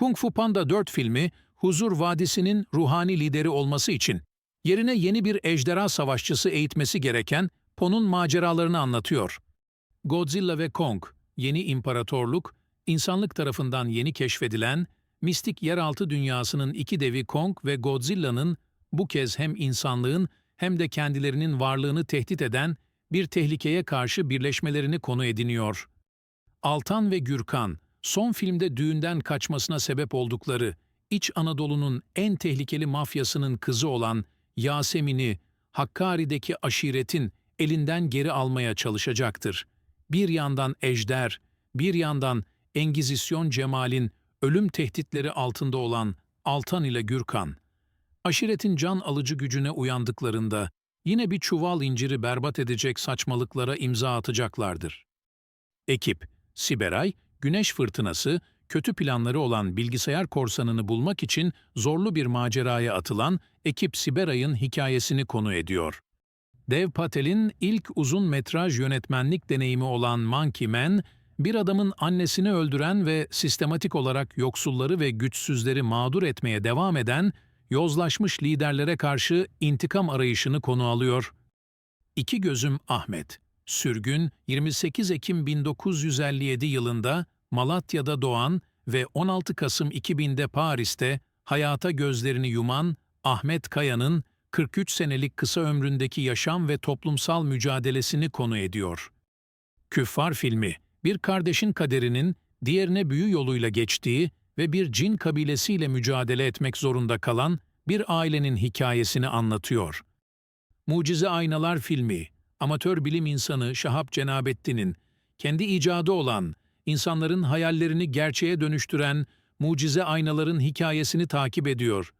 Kung Fu Panda 4 filmi, Huzur Vadisi'nin ruhani lideri olması için yerine yeni bir ejderha savaşçısı eğitmesi gereken Po'nun maceralarını anlatıyor. Godzilla ve Kong, yeni imparatorluk, insanlık tarafından yeni keşfedilen, mistik yeraltı dünyasının iki devi Kong ve Godzilla'nın bu kez hem insanlığın hem de kendilerinin varlığını tehdit eden bir tehlikeye karşı birleşmelerini konu ediniyor. Altan ve Gürkan, son filmde düğünden kaçmasına sebep oldukları İç Anadolu'nun en tehlikeli mafyasının kızı olan Yasemin'i, Hakkari'deki aşiretin elinden geri almaya çalışacaktır. Bir yandan Ejder, bir yandan Engizisyon Cemal'in ölüm tehditleri altında olan Altan ile Gürkan. Aşiretin can alıcı gücüne uyandıklarında yine bir çuval inciri berbat edecek saçmalıklara imza atacaklardır. Ekip, Siberay, Güneş Fırtınası, kötü planları olan bilgisayar korsanını bulmak için zorlu bir maceraya atılan ekip Siberay'ın hikayesini konu ediyor. Dev Patel'in ilk uzun metraj yönetmenlik deneyimi olan Monkey Man, bir adamın annesini öldüren ve sistematik olarak yoksulları ve güçsüzleri mağdur etmeye devam eden, yozlaşmış liderlere karşı intikam arayışını konu alıyor. İki Gözüm Ahmet, sürgün 28 Ekim 1957 yılında Malatya'da doğan ve 16 Kasım 2000'de Paris'te hayata gözlerini yuman Ahmet Kaya'nın 43 senelik kısa ömründeki yaşam ve toplumsal mücadelesini konu ediyor. Küffar filmi, bir kardeşin kaderinin diğerine büyü yoluyla geçtiği ve bir cin kabilesiyle mücadele etmek zorunda kalan bir ailenin hikayesini anlatıyor. Mucize Aynalar filmi, amatör bilim insanı Şahap Cenabettin'in kendi icadı olan, insanların hayallerini gerçeğe dönüştüren mucize aynaların hikayesini takip ediyor.